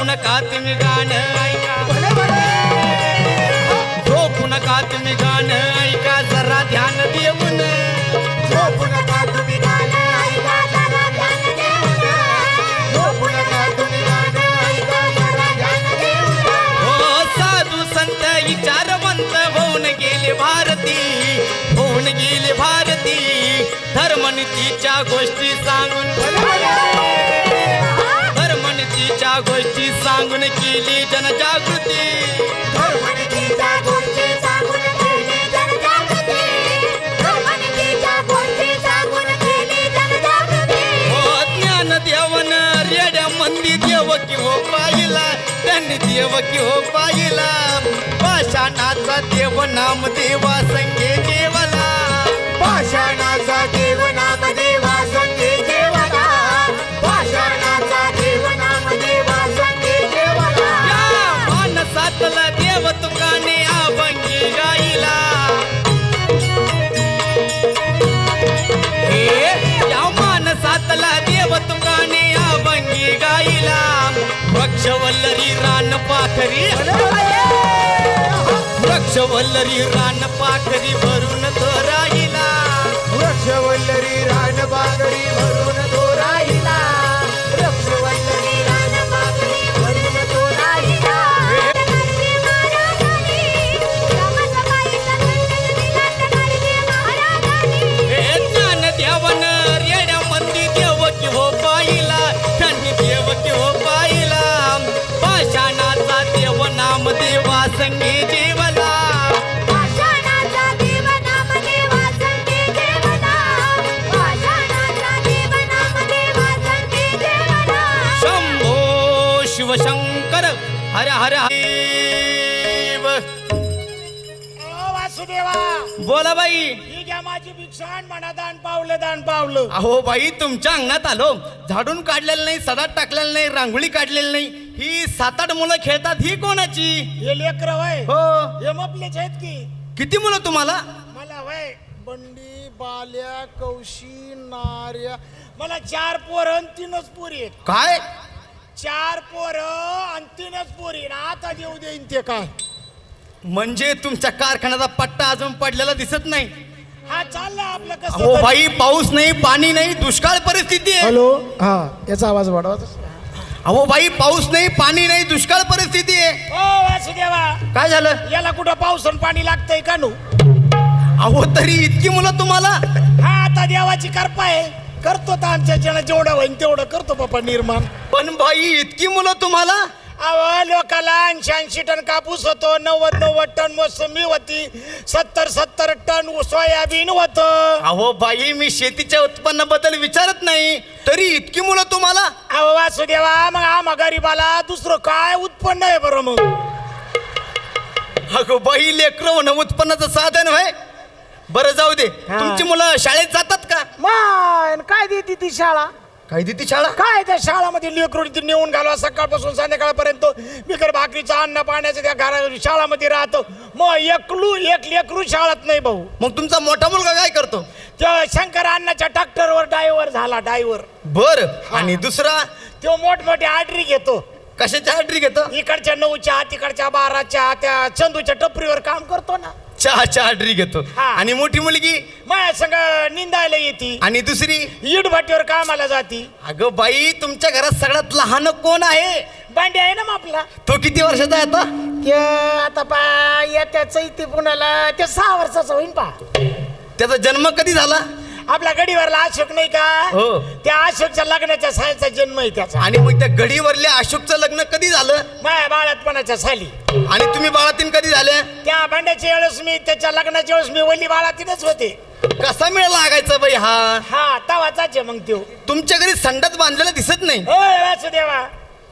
झोपू नका तुम्ही गाणं ऐका भले भले झोपू नका तुम्ही गाणं ऐका जरा ध्यान देऊन झोपू नका तुम्ही गाणं ऐका जरा ध्यान देऊन झोपू नका तुम्ही गाणं ऐका जरा ध्यान देऊन हो साधू संत विचारवंत होऊन गेले भारती। होऊन गेले भारती धर्मनीतीच्या गोष्टी सांगून। सांगून केली जनजागृती. हो ज्ञान देवन रेड्या मंदी देव की हो पाहिला त्यांनी देव की हो पाहिला पाषाणाचा देव नाम देवा संगे देवला. पाषाणाचा देव नाम देवा पाखरी वृक्षवल्लरी रान पाखरी भरून तो बोला बाई. ही घ्या माझी भिक्षा म्हणा दान पावलं दान पावलं. अहो बाई तुमच्या अंगणात आलो. झाडून काढलेलं नाही सडात टाकलेलं नाही रांगोळी काढलेली नाही. ही सात आठ मुलं खेळतात ही कोणाची? हे लेकर वय. हो. हे मपलेच आहेत की? किती मुलं तुम्हाला? मला वय. बंडी बाल्या कौशी नार्या. मला चार पोरं तीनच पोरी आहेत. काय? चार पोरं आणि तीनच पोरी आणि आता देऊ देईन ते काय. म्हणजे तुमच्या कारखान्याचा पट्टा अजून पडलेला दिसत नाही. हा चाललं आपलं कसं तरी. बाई पाऊस नाही पाणी नाही दुष्काळ परिस्थिती आहे. हॅलो हा याचा आवाज वाढवा. अहो बाई पाऊस नाही पाणी नाही दुष्काळ परिस्थिती आहे. ओ वासुदेवा. काय झालं? याला कुठं पाऊस आणि पाणी लागतंय का नु? अहो तरी इतकी मुलं तुम्हाला? हा आता देवाची करपा आहे. करतो तर आमच्या जण जेवढं होईन तेवढं करतो बापा निर्माण. पण बाई इतकी मुलं तुम्हाला? अहो लोकाला ऐंशी ऐंशी टन कापूस होतो नव्वद नव्वद टन मोसंबी होती सत्तर सत्तर टन सोयाबीन होत. अहो बाई मी शेतीच्या उत्पन्नाबद्दल विचारत नाही तरी इतकी मुलं तुम्हाला? अहो वासुदेवा मग आम्हा गरीबाला दुसरं काय उत्पन्न आहे बरं मग? अगो बाई लेकरं होणं उत्पन्नाचं साधन आहे बरं जाऊ दे. तुमची मुलं शाळेत जातात का? मान काय देते ती शाळा? काय देते शाळा? काय त्या शाळामध्ये लेकरू ती नेऊन घालवा सकाळपासून संध्याकाळपर्यंत. बिकर भाकरीचं अन्न पाण्याचं त्या घरा शाळामध्ये राहतो. मग एकलू एक लेकरू शाळात नाही भाऊ. मग तुमचा मोठा मुलगा काय करतो? त्या शंकर अण्णाच्या ट्रॅक्टरवर ड्रायव्हर झाला ड्रायव्हर. बर. आणि दुसरा? तो मोठमोठी आर्डरी घेतो. कशाच्या हॅट्री घेतो? इकडच्या नऊच्या तिकडच्या बाराच्या त्या चंदूच्या टपरीवर काम करतो ना. चहाच्या हॅट्री घेतो. हा. आणि मोठी मुलगी माझ्या संग निंदायला येते. आणि दुसरी? इड भाटीवर कामाला जाती. अगं बाई तुमच्या घरात सगळ्यात लहान कोण आहे? बांडी आहे ना मग आपला तो किती वर्षाचा आहे आता? ते आता पा येत्या चैती पुण्याला ते सहा वर्षाचा होईन पा. त्याचा जन्म कधी झाला? आपला गडीवरला अशोक नाही का? हो. त्या अशोकच्या लग्नाच्या सालीचा जन्म आहे त्याचा. आणि मग त्या गडीवरल्या अशोकचं लग्न कधी झालं? माया बाळातपणाच्या साली. आणि तुम्ही बाळातीन कधी झाल्या? त्या भांड्याच्या वेळेस मी त्याच्या लग्नाच्या वेळेस मी वल्ली बाळातीनच होते. कसा मेळ लागायचा बाई हा? हा तवाचाच आहे मग त्यो. तुमच्या घरी संडात बांधलेला दिसत नाही? होय वासुदेवा.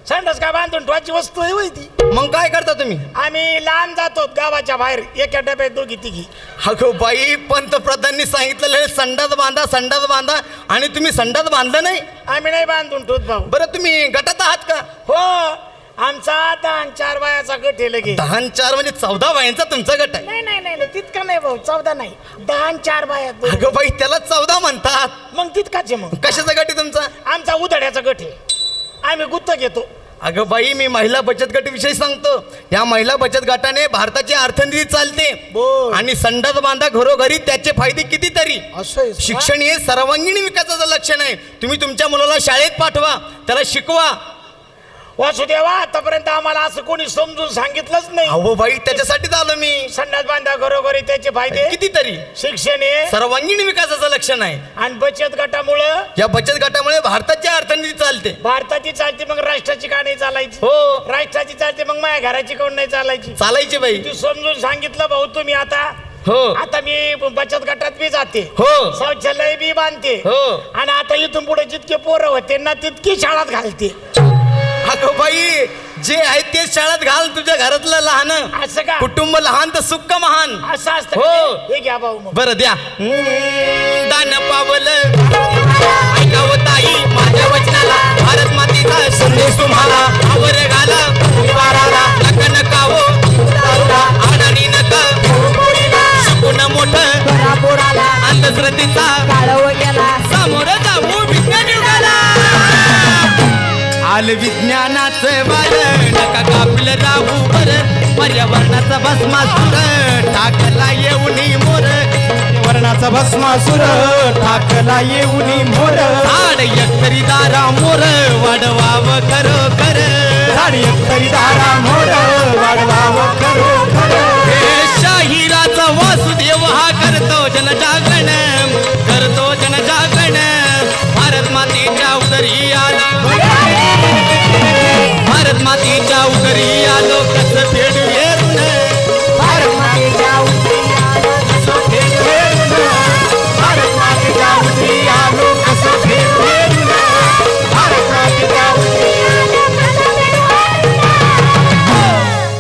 संडास का बांधून ठेवायची वस्तू आहे होय ती. मग काय करता तुम्ही? आम्ही लांब जातो गावाच्या बाहेर एका डब्यात दोघी तिघी. अगो बाई पंतप्रधानांनी सांगितलेलं संडास बांधा संडास बांधा. आणि तुम्ही संडास बांधलं नाही? आम्ही नाही बांधून ठेवत भाऊ. बरं तुम्ही गटात आहात का? हो. आमचा दान चार बायाचा गट आहे लगे दहा आणि चार म्हणजे चौदा वयांचा तुमचा गट आहे. नाही नाही नाही नाही, तितका नाही भाऊ चौदा नाही. दहा आणि चार बाया आहेत. अगं बाई त्याला चौदा म्हणतात. मग तितकाच आहे मग. कशाचा गट आहे तुमचा? आमचा उधड्याचा गट आहे. आम्ही गुत्त घेतो. अगं बाई मी महिला बचत गट विषयी सांगतो. या महिला बचत गटाने भारताची अर्थनीती चालते. बोल. आणि संडास बांधा घरोघरी त्याचे फायदे कितीतरी. असं. शिक्षण हे सर्वांगीण विकासाचं लक्षण आहे. तुम्ही तुमच्या मुलाला शाळेत पाठवा. त्याला शिकवा. वासुदेवा आतापर्यंत आम्हाला असं कोणी समजून सांगितलंच नाही. अहो बाई त्याच्यासाठीच आलो मी. संडास बांधा घरोघरी त्याचे फायदे कितीतरी. शिक्षण हे सर्वांगीण विकासाचं लक्षण आहे. आणि बचत गटामुळं या बचत गटामुळे भारताची अर्थनीती चालते. भारताची चालते मग राष्ट्राची का नाही चालायची? हो. राष्ट्राची चालते मग माझ्या घराची कोण नाही चालायची? चालायची बाई. तू समजून सांगितलं भाऊ तुम्ही आता. हो. आता मी बचत गटात बी जाते. हो. शौचालय बी बांधते. हो. आणि आता इथून पुढे जितके पोरं होते ना तितकी शाळात घालते. अगं बाई जे आहे ते शाळेत घाल तुझ्या घरातलं लहान. असं का? कुटुंब लहान तर सुख महान. असं असतं हो. ते? हे घ्या भाऊ मग. बरं द्या. हम्म, दान पावलं. ऐकावं ताई माझ्या वचनाला. भारत मातेचा संदेश तुम्हाला. आवर घाला. निवाराला नका नकावो. आडाणी नका. शिकून मोठं. अंधश्रद्धेचा. सामोरं आल विज्ञानाचं बाल नका कापलं राहू बर. पर्यावरणाचा भस्मासुर टाकला येऊनी मोर. वर्णाचा भस्मासुर टाकला येऊनी मोर. झाड एकतरी दारा मोर वाढवाव खरो खर झाडी एकतरी दारा मोर वाढवाव करो खरं.